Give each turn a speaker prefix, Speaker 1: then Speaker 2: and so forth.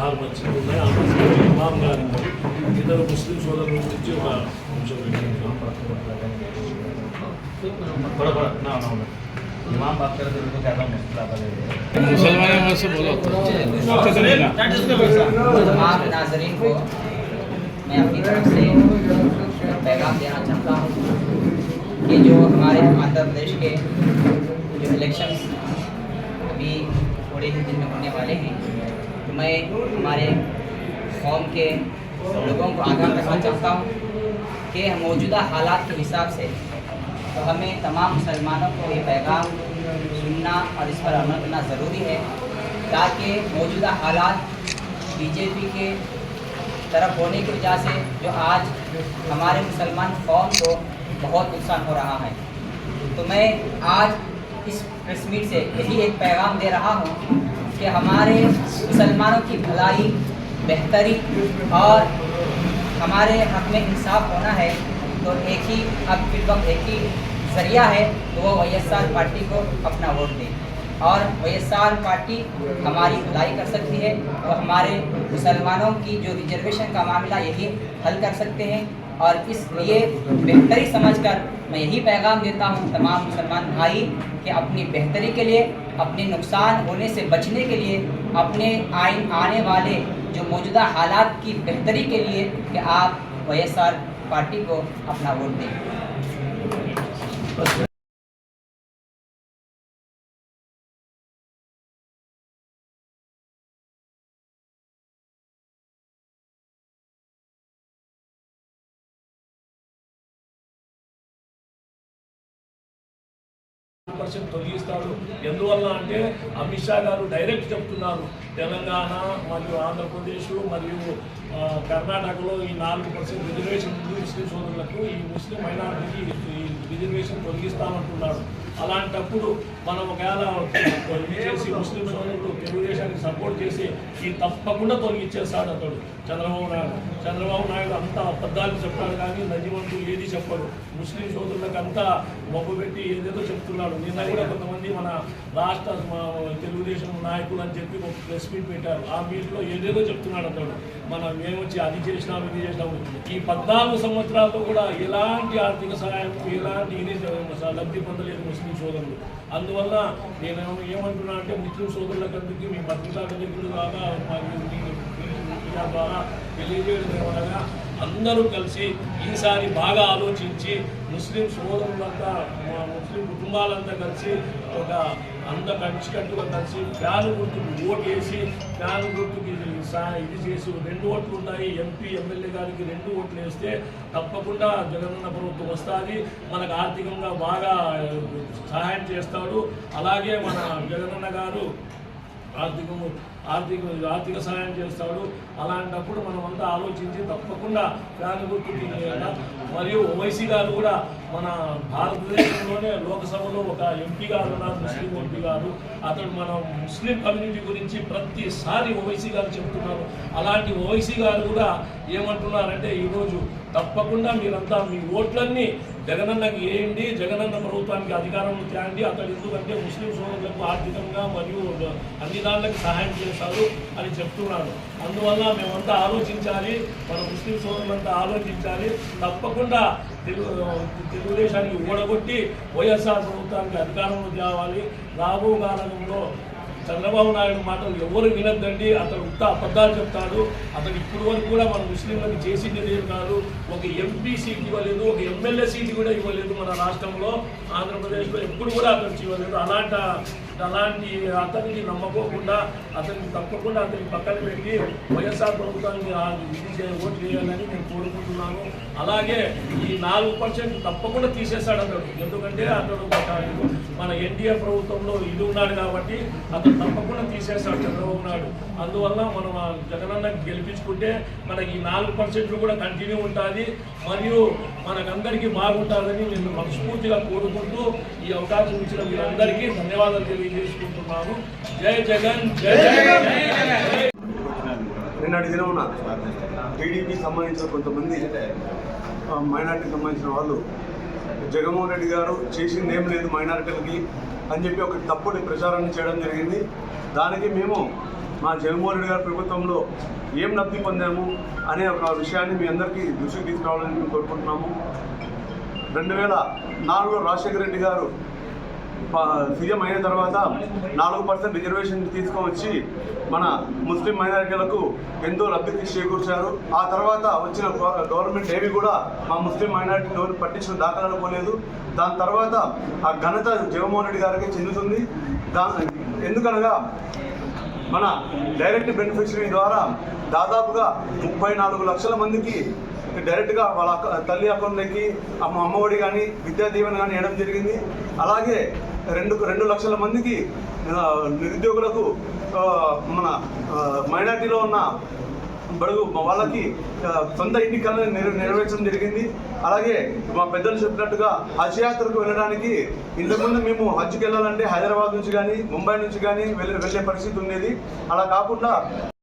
Speaker 1: పదహారు మధ్యలో ఉన్నాయి ఆ మధ్యలో ఇమాం
Speaker 2: గారు ఇద్దరు ముస్లిం సోదరుల గురించి ఒక నిమిషం مسلمانوں سے بولو تمام ناظرین کو میں اپنی
Speaker 3: طرف سے پیغام
Speaker 4: دینا چاہتا ہوں کہ جو ہمارے آندھر پردیش کے جو الیکشنز ابھی تھوڑے ہی دن میں ہونے والے ہیں میں ہمارے قوم کے لوگوں کو آگاہ کرنا چاہتا ہوں کہ موجودہ حالات کے حساب سے تو ہمیں تمام مسلمانوں کو یہ پیغام سننا اور اس پر عمل کرنا ضروری ہے تاکہ موجودہ حالات بی جے پی کے طرف ہونے کی وجہ سے جو آج ہمارے مسلمان قوم کو بہت نقصان ہو رہا ہے۔ تو میں آج اس تصویر سے یہی ایک پیغام دے رہا ہوں کہ ہمارے مسلمانوں کی بھلائی بہتری اور ہمارے حق میں انصاف ہونا ہے تو ایک ہی اب فی الوقت ایک ہی ذریعہ ہے تو وہ وی ایس آر پارٹی کو اپنا ووٹ دیں اور وی ایس آر پارٹی ہماری بھلائی کر سکتی ہے اور ہمارے مسلمانوں کی جو ریزرویشن کا معاملہ یہی حل کر سکتے ہیں اور اس لیے بہتری سمجھ کر میں یہی پیغام دیتا ہوں تمام مسلمان بھائی کہ اپنی بہتری کے لیے، اپنے نقصان ہونے سے بچنے کے لیے، اپنے آئین آنے والے جو موجودہ حالات کی بہتری کے لیے کہ آپ وی ایس آر پارٹی کو اپنا ووٹ دیں۔
Speaker 1: పర్సెంట్ తొలగిస్తాడు. ఎందువల్ల అంటే అమిత్ షా గారు డైరెక్ట్ చెప్తున్నారు తెలంగాణ మరియు ఆంధ్రప్రదేశ్ మరియు కర్ణాటకలో ఈ నాలుగు పర్సెంట్ రిజర్వేషన్ ఉంది ముస్లిం సోదరులకు ఈ ముస్లిం మైనారిటీకి ఈ రిజర్వేషన్ తొలగిస్తామంటున్నాడు అలాంటప్పుడు మనం ఒకవేళ చేసి ముస్లిం సోదరుడు తెలుగుదేశానికి సపోర్ట్ చేసి ఈ తప్పకుండా తొలగిచ్చేస్తాడు అతడు చంద్రబాబు నాయుడు. చంద్రబాబు నాయుడు అంతా అబద్ధాలు చెప్తాడు కానీ నజివంతు ఏది చెప్పడు. ముస్లిం సోదరులకు అంతా మొబ్బు పెట్టి ఏదేదో చెప్తున్నాడు. నిన్న కూడా కొంతమంది మన రాష్ట్ర మా తెలుగుదేశం నాయకులు అని చెప్పి ఒక ప్రెస్ మీట్ పెట్టారు. ఆ మీట్లో ఏదేదో చెప్తున్నాడు అతడు మనం ఏమొచ్చి అది చేసినాము ఇది చేసినాము ఈ పద్నాలుగు సంవత్సరాలతో కూడా ఎలాంటి ఆర్థిక సహాయం ఎలాంటి ఇది లబ్ధి పొందలేదు ముస్లిం సోదరులు. అందువల్ల నేను ఏమంటున్నా అంటే ముస్లిం సోదరులకు అందుకు మీ పత్రికా దగ్గర ద్వారా మాకు మీడియా ద్వారా తెలియజేయడం ఏమనగా అందరూ కలిసి ఈసారి బాగా ఆలోచించి ముస్లిం సోదరులంతా మా ముస్లిం కుటుంబాలంతా కలిసి ఒక అంత కలిసికట్టుగా కలిసి ఫ్యాన్ గుర్తుకు ఓటు వేసి ఫ్యాన్ గుర్తుకి ఇది చేసి రెండు ఓట్లు ఉన్నాయి ఎంపీ ఎమ్మెల్యే గారికి రెండు ఓట్లు వేస్తే తప్పకుండా జగనన్న ప్రభుత్వం వస్తుంది. మనకు ఆర్థికంగా బాగా సహాయం చేస్తాడు. అలాగే మన జగనన్న గారు ఆర్థికము ఆర్థిక ఆర్థిక సహాయం చేస్తాడు. అలాంటప్పుడు మనం అంతా ఆలోచించి తప్పకుండా ఫ్యాన్ గుర్తు మరియు ఓవైసీ గారు కూడా మన భారతదేశంలోనే లోకసభలో ఒక ఎంపీ గారు ఉన్నారు ముస్లిం ఎంపీ గారు. అతడు మన ముస్లిం కమ్యూనిటీ గురించి ప్రతిసారి ఓవైసీ గారు చెప్తున్నారు. అలాంటి ఓవైసీ గారు కూడా ఏమంటున్నారంటే ఈరోజు తప్పకుండా మీరంతా మీ ఓట్లన్నీ జగనన్నకి వేయండి జగనన్న ప్రభుత్వానికి అధికారంలో తేండి. అతడు ఎందుకంటే ముస్లిం సోదరులకు ఆర్థికంగా మరియు అన్ని దానికి సహాయం చేస్తారు చేస్తారు అని చెప్తున్నాడు. అందువల్ల మేమంతా ఆలోచించాలి మన ముస్లిం సోదరులంతా ఆలోచించాలి. తప్పకుండా తెలుగు తెలుగుదేశానికి ఓడగొట్టి వైఎస్ఆర్ ప్రభుత్వానికి అధికారంలో తేవాలి రాబో కాలంలో చంద్రబాబు నాయుడు మాటలు ఎవరు వినద్దండి. అతను ఉత్త అబద్ధాలు చెప్తాడు. అతను ఇప్పుడు వరకు కూడా మన ముస్లింలకు చేసింది లేదు కాదు. ఒక ఎంపీ సీట్ ఇవ్వలేదు ఒక ఎమ్మెల్యే సీట్ కూడా ఇవ్వలేదు మన రాష్ట్రంలో. ఆంధ్రప్రదేశ్లో ఎప్పుడు కూడా అతను ఇవ్వలేదు. అలాంటి అలాంటి అతనికి నమ్మకోకుండా అతనికి తప్పకుండా అతని పక్కన పెట్టి వైఎస్ఆర్ ప్రభుత్వానికి ఇది చేయ ఓటు చేయాలని నేను కోరుకుంటున్నాను. అలాగే ఈ నాలుగు పర్సెంట్ తప్పకుండా తీసేస్తాడు అతడు. ఎందుకంటే అతడు మన ఎన్డీఏ ప్రభుత్వంలో ఇది ఉన్నాడు కాబట్టి అతను తప్పకుండా తీసేస్తాడు చంద్రబాబు నాయుడు. అందువల్ల మనం ఆ జగనన్న గెలిపించుకుంటే మనకి ఈ నాలుగు పర్సెంట్లు కూడా కంటిన్యూ ఉంటుంది. మరియు మనకందరికీ బాగుంటుందని నేను మనస్ఫూర్తిగా కోరుకుంటూ ఈ అవకాశం ఇచ్చిన మీరందరికీ ధన్యవాదాలు తెలియజేసుకుంటున్నాను జై జగన్ జై జగన్.
Speaker 5: టీడీపీ సంబంధించిన కొంతమంది మైనార్టీకి సంబంధించిన వాళ్ళు జగన్మోహన్ రెడ్డి గారు చేసింది ఏం లేదు మైనారిటీలకి అని చెప్పి ఒక తప్పుడు ప్రచారాన్ని చేయడం జరిగింది. దానికి మేము మా జగన్మోహన్ రెడ్డి గారి ప్రభుత్వంలో ఏం లబ్ధి పొందాము అనే ఒక విషయాన్ని మీ అందరికీ దృష్టికి తీసుకురావాలని మేము కోరుకుంటున్నాము. రెండు వేల నాలుగులో రాజశేఖర రెడ్డి గారు సీఎం అయిన తర్వాత నాలుగు పర్సెంట్ రిజర్వేషన్ తీసుకొని మన ముస్లిం మైనారిటీలకు ఎంతో లబ్ధి చేకూర్చారు. ఆ తర్వాత వచ్చిన గవర్నమెంట్ ఏవి కూడా మా ముస్లిం మైనారిటీని ఎవరు పట్టించిన దాఖలాలు పోలేదు. దాని తర్వాత ఆ ఘనత జగన్మోహన్ రెడ్డి గారికి చెందుతుంది. దా ఎందుకనగా మన డైరెక్ట్ బెనిఫిషరీ ద్వారా దాదాపుగా ముప్పై నాలుగు లక్షల మందికి డైరెక్ట్గా వాళ్ళ తల్లి అకౌంట్లోకి అమ్మ అమ్మఒడి కానీ విద్యా దీవెన కానీ వేయడం జరిగింది. అలాగే రెండు రెండు లక్షల మందికి నిరుద్యోగులకు మన మైనార్టీలో ఉన్న బడుగు వాళ్ళకి సొంత ఇంటి కళ నెరవేర్చడం జరిగింది. అలాగే మా పెద్దలు చెప్పినట్టుగా హజ్ యాత్రకు వెళ్ళడానికి ఇంతకుముందు మేము హజ్కి వెళ్ళాలంటే హైదరాబాద్ నుంచి కానీ ముంబై నుంచి కానీ వెళ్ళే వెళ్ళే పరిస్థితి ఉండేది. అలా కాకుండా